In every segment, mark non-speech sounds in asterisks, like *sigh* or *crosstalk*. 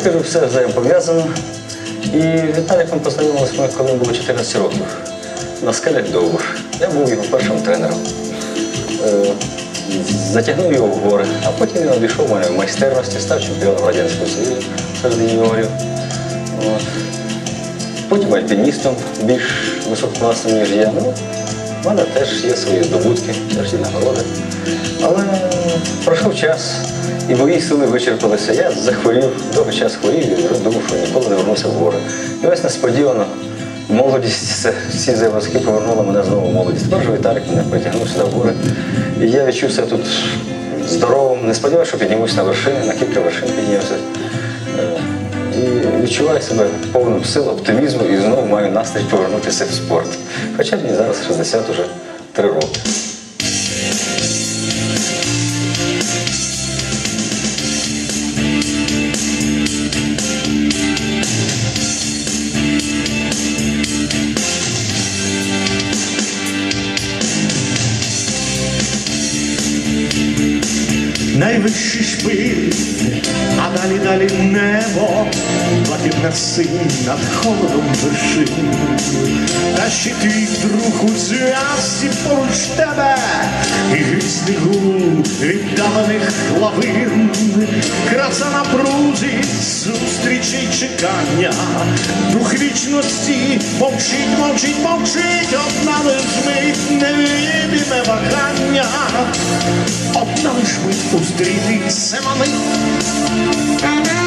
В кажу, все взаємопов'язано. І Віталіком познайомилися ми, коли було 14 років. На скелях довго. Я був його першим тренером. Е, Затягнув його в гори, а потім він обійшов мене в майстерності, став чемпіоном Радянського Союзу серед юніорів. Потім альпіністом більш висококласним, ніж я. В мене теж є свої здобутки, теж є нагороди. Але пройшов час, і мої сили вичерпалися. Я захворів, довгий час хворів і думав, що ніколи не вернуся в гори. І ось несподівано молодість, ці завозки повернули мене знову в молодість. Тепер же Віталік мене притягнув сюди в гори. І я відчув себе тут здоровим. Не сподівався, що піднімусь на вершини, на кілька вершин піднявся. Відчуваю себе повним сил, оптимізму і знову маю настрій повернутися в спорт. Хоча мені зараз 60 уже 3 роки. Найвищий шпиль, а далі далі небо, блакитна над холодом вершин. Та ще твій друг у зв'язці поруч тебе, і грізний гул віддалених лавин, краса на прузі, зустрічі чекання, дух вічності мовчить, мовчить, мовчить, одна лиш мить невидиме вагання, одна лиш мить уздрітися манить.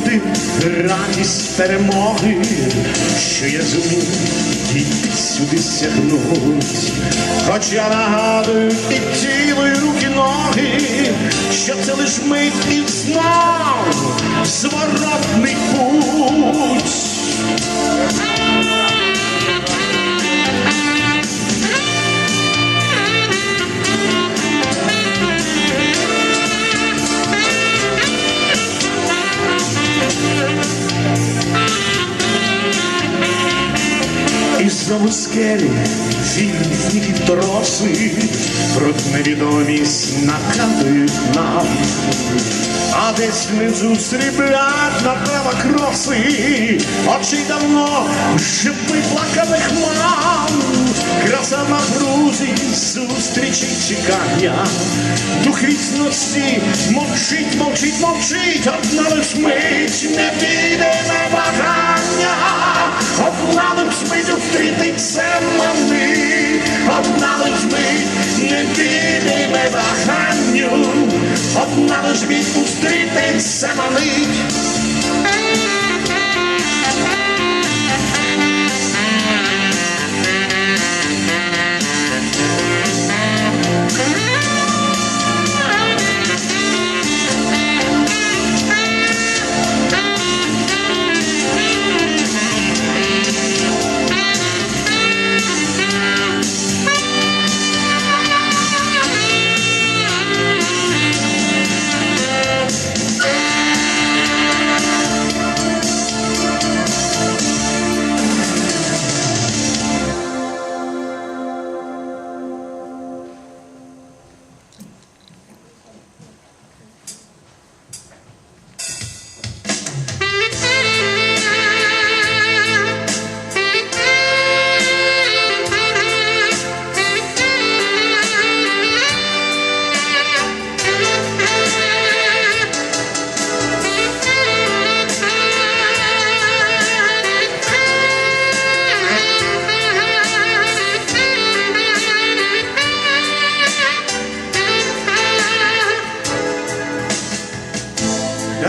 Повнить радість перемоги, що я зумів і сюди сягнуть. Хоч я нагадую і тіло, і руки, ноги, що це лиш мить і знов зворотний путь. І скелі, вільні і троси, Про невідомість накатують нам, а десь внизу сріблять направо кроси, очі давно вже виплаканих мам, краса на прузі, зустрічі чекання, дух вічності мовчить, мовчить, мовчить, одна лиш мить, не піде на бажання, одна лиш мить зустрітися мани, одна лиш мить, не піде на бажанню, одна лиш мить зустрітися манить.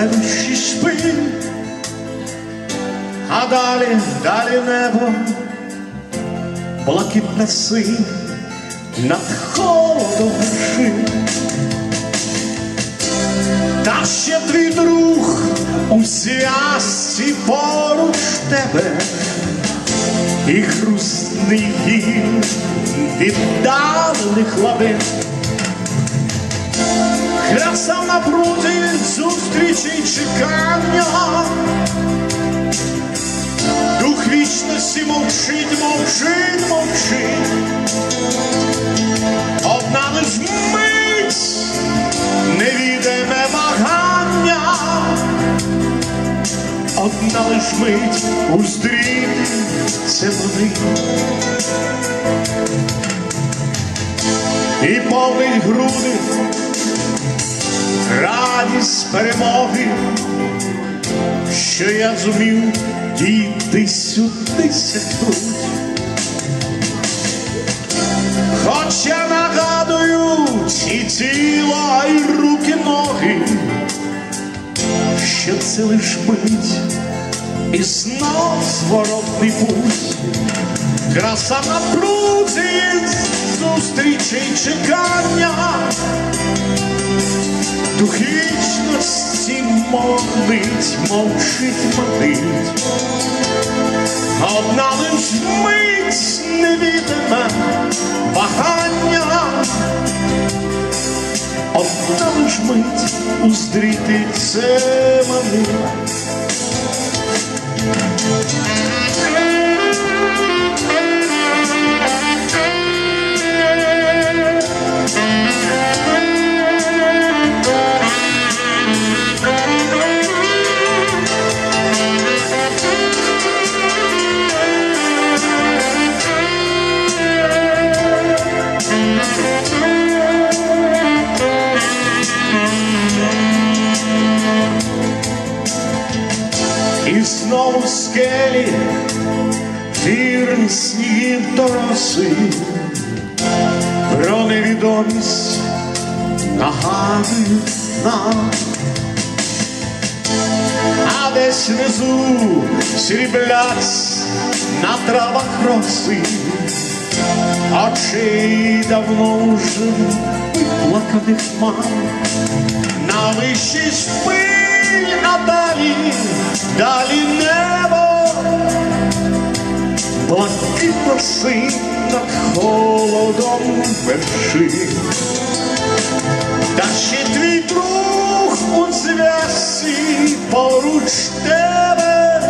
Найвищий шпиль, а далі, далі небо, блакитна синь над холодом вершин. Та ще твій друг у зв'язці поруч тебе, і хрустний гір віддалених лавин. Краса напруги зустрічі чекання. Дух вічності мовчить, мовчить, мовчить. Одна лиш мить невідиме вагання. Одна лиш мить уздріться вони. І повнить груди радість перемоги, що я зумів дійти сюди сягнуть. Хоча нагадують і тіла, і руки, ноги, що це лиш мить, і знов зворотний путь. Краса напрузі, зустрічі й чекання, дух вічності мовить, мовчить, манить. Одна лиш мить невідоме вагання, одна лиш мить уздріти це манить. І знову скелі, вірні снігів дороси, про невідомість нагадують нам. А десь внизу сріблять на травах роси, очей давно вже виплаканих мам. На вищій шпиль, а далі, далі небо, блакитно синь над холодом вершин. Та ще твій друг у зв'язці поруч тебе,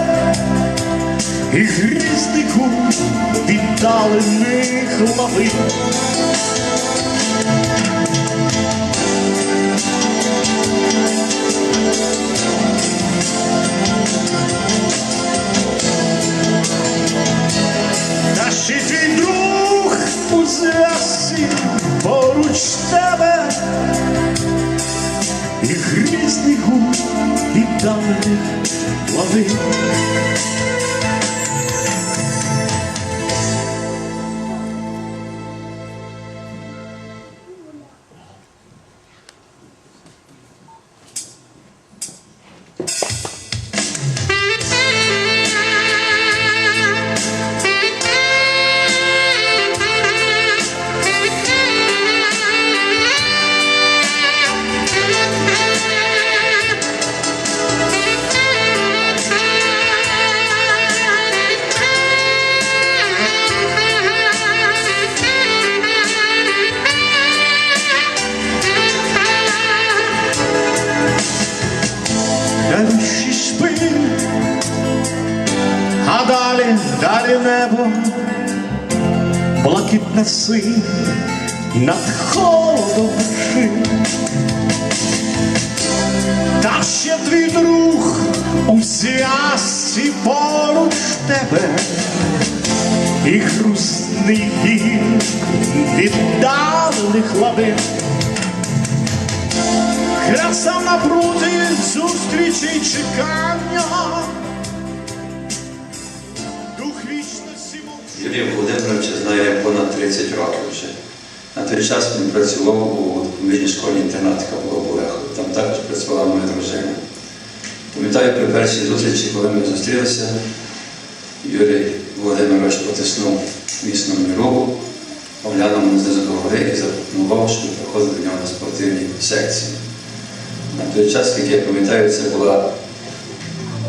і грізний гуд віддалених лавин. Поруч тебе, і гуд віддалених лавин. Дальші синь над холодом вершин. Та ще твій друг у зв'язці поруч тебе, і грустний біль віддалених лавин. Краса напрути зустрічі чекання. Дух вічності мовчить. Юрій Володимирович знає понад 30 років вже. На той час він працював у відповідній школі інтернаті, яка була в Олехові. Там також працювала моя дружина. Пам'ятаю, при першій зустрічі, коли ми зустрілися, Юрій Володимирович потиснув міцно мені руку, оглянув мене знизу до гори і запропонував, щоб я приходив до нього на спортивні секції. На той час, як я пам'ятаю, це була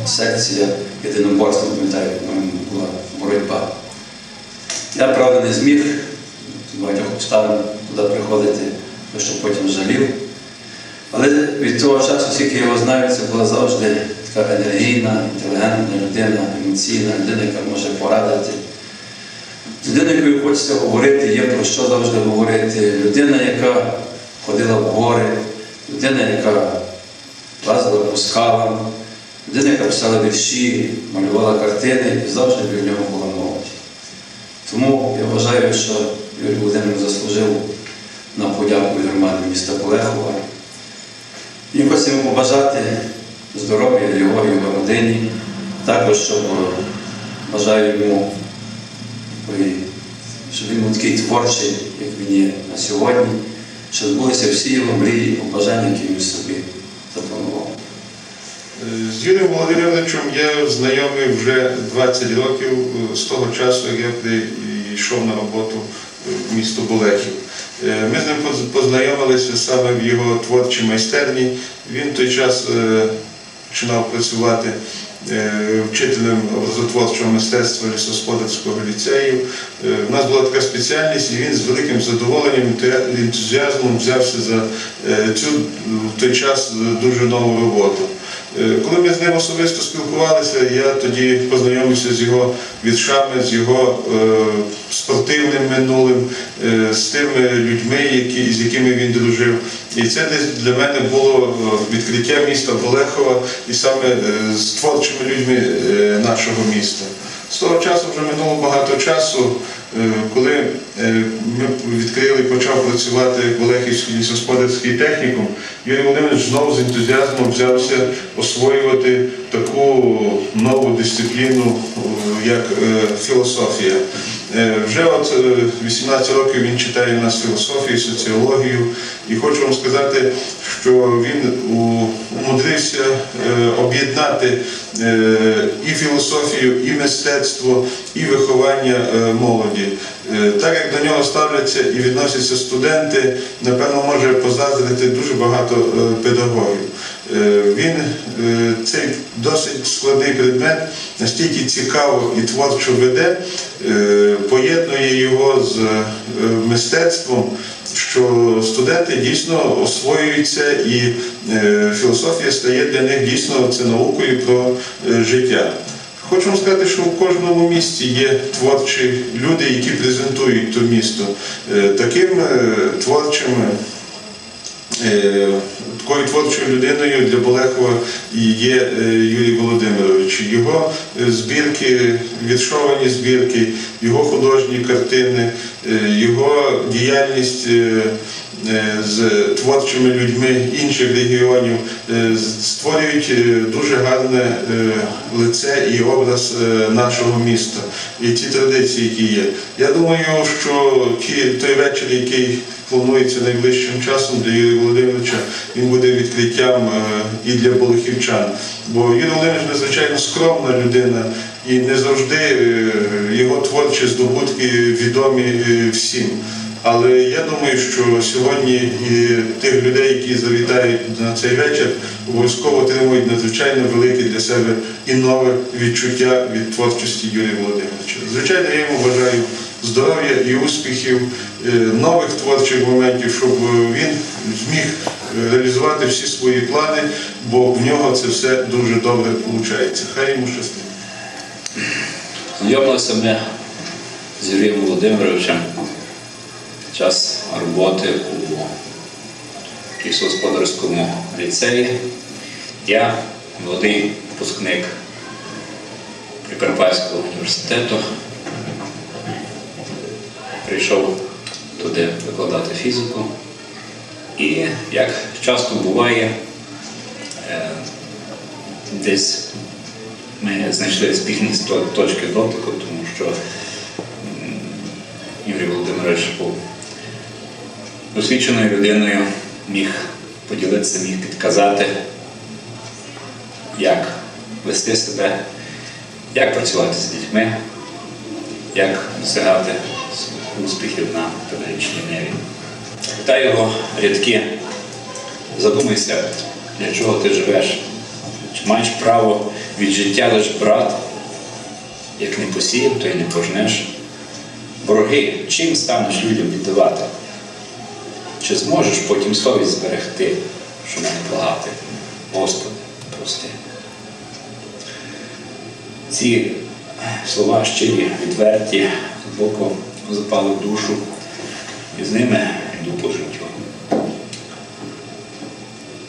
секція єдиноборства, пам'ятаю, була боротьба. Я, правда, не зміг багатьох обставин туди приходити, що потім жалів. Але від того часу, скільки я його знаю, це була завжди така енергійна, інтелігентна людина, емоційна людина, яка може порадити. Людина, якою хочеться говорити, є про що завжди говорити. Людина, яка ходила в гори, людина, яка лазила по скалам, людина, яка писала вірші, малювала картини і завжди біля нього була молодь. Тому я вважаю, що Юрій Володимир заслужив на подяку громади міста Полехова. І хочемо побажати здоров'я його і його родині, також щоб е, бажаю йому, щоб він був такий творчий, як він є на сьогодні, щоб збулися всі його мрії побажання, які він собі запланував. З Юрієм Володимировичем я знайомий вже 20 років е, з того часу, як я прийшов на роботу в місто Болехів. Е, Ми з ним познайомилися саме в його творчій майстерні. Він той час е, починав працювати вчителем образотворчого мистецтва лісогосподарського ліцею. У нас була така спеціальність, і він з великим задоволенням ентузіазмом взявся за цю в той час дуже нову роботу. Е, Коли ми з ним особисто спілкувалися, я тоді познайомився з його віршами, з його е, спортивним минулим, е, з тими людьми, які, з якими він дружив. І це десь для мене було відкриття міста Болехова і саме з творчими людьми нашого міста. З того часу вже минуло багато часу, е, коли е, ми відкрили почав працювати Олегівський лісосподарський технікум, Юрій Володимирович знову з ентузіазмом взявся освоювати таку нову дисципліну, е, як філософія. Е, Вже от е, 18 років він читає у нас філософію, соціологію, і хочу вам сказати, що він умудрився е, об'єднати е, і філософію, і мистецтво, і виховання е, молоді. Е, Так як до нього ставляться і відносяться студенти, напевно, може позаздрити дуже багато е, педагогів. Е, Він е, цей досить складний предмет настільки цікаво і творчо веде, е, поєднує його з мистецтвом, що студенти дійсно освоюються і філософія стає для них дійсно це наукою про життя. Хочу вам сказати, що в кожному місті є творчі люди, які презентують то місто. Таким творчим Такою творчою людиною для Болехова є е, Юрій Володимирович. Його е, збірки, віршовані збірки, його художні картини, е, його діяльність е, е, з творчими людьми інших регіонів е, створюють е, дуже гарне е, лице і образ е, нашого міста і ті традиції, які є. Я думаю, що ті, той вечір, який планується найближчим часом для Юрія Володимировича, він буде відкриттям е, і для болохівчан. Бо Юрій Володимирович надзвичайно скромна людина і не завжди е, його творчі здобутки відомі е, всім. Але я думаю, що сьогодні тих людей, які завітають на цей вечір, обов'язково отримують надзвичайно велике для себе і нове відчуття від творчості Юрія Володимировича. Звичайно, я йому бажаю здоров'я і успіхів, е, нових творчих моментів, щоб він зміг е, реалізувати всі свої плани, бо в нього це все дуже добре виходить. Хай йому щастить. Знайомилися ми з Юрієм Володимировичем час роботи у лісогосподарському ліцеї. Я, молодий випускник Прикарпатського університету, прийшов туди викладати фізику. І як часто буває, е, десь ми знайшли спільні точки дотику, тому що Юрій Володимирович був досвідченою людиною, міг поділитися, міг підказати, як вести себе, як працювати з дітьми, як досягати успіхів на педагогічній ниві. Та його рядки задумайся, для чого ти живеш. Чи маєш право від життя лише брати? Як не посіяв, то й не пожнеш. Вороги, чим станеш людям віддавати? Чи зможеш потім совість зберегти? що мене благати. Господи, прости. Ці слова щирі, відверті, глибоко запали душу, і з ними йду по життю.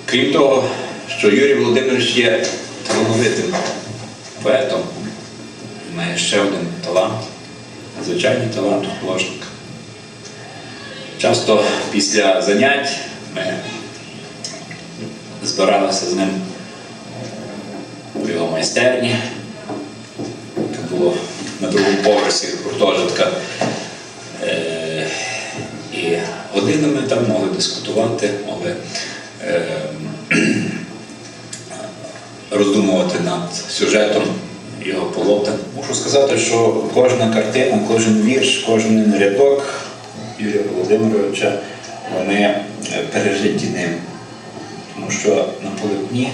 Крім того, що Юрій Володимирович є талановитим поетом, має ще один талант, надзвичайний талант художника. Часто після занять ми збиралися з ним у його майстерні. Це було на другому поверсі гуртожитка. Е, І годинами там могли дискутувати, могли е, *clears throat* роздумувати над сюжетом його полотен. Мушу сказати, що кожна картина, кожен вірш, кожен рядок Юрія Володимировича, вони е, пережиті ним. Тому що на полотні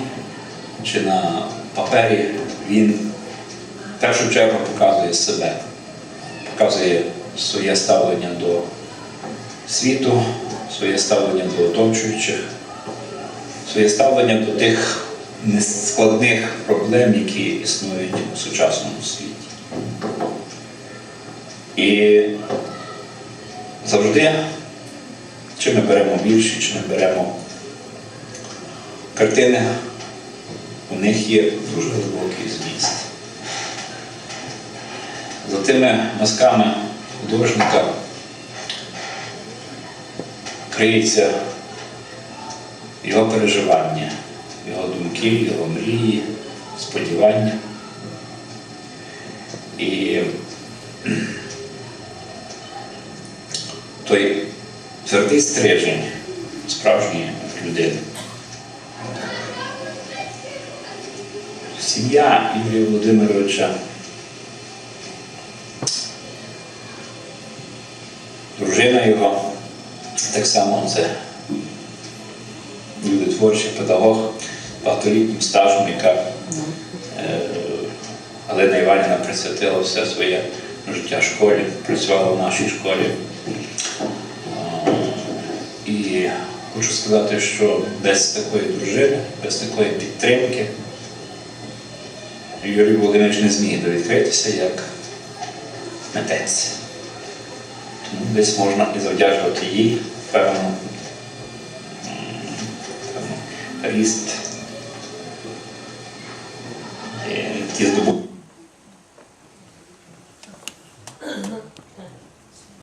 чи на папері він в першу чергу показує себе, показує своє ставлення до світу, своє ставлення до оточуючих, своє ставлення до тих нескладних проблем, які існують у сучасному світі. І завжди, чи ми беремо вірші, чи ми беремо картини, у них є дуже глибокий зміст. За тими мазками художника криється його переживання, його думки, його мрії, сподівання. І той твердий стрижень справжньої людини. Сім'я Юрія Володимировича, дружина його, так само це люди творчий педагог, багаторітнім стажем, яка е, Галина Іванівна присвятила все своє життя школі, працювала в нашій школі. Е, І хочу сказати, що без такої дружини, без такої підтримки Юрій Володимирович не зміг довідкритися як митець. Тому десь можна і завдячувати їй певну ріст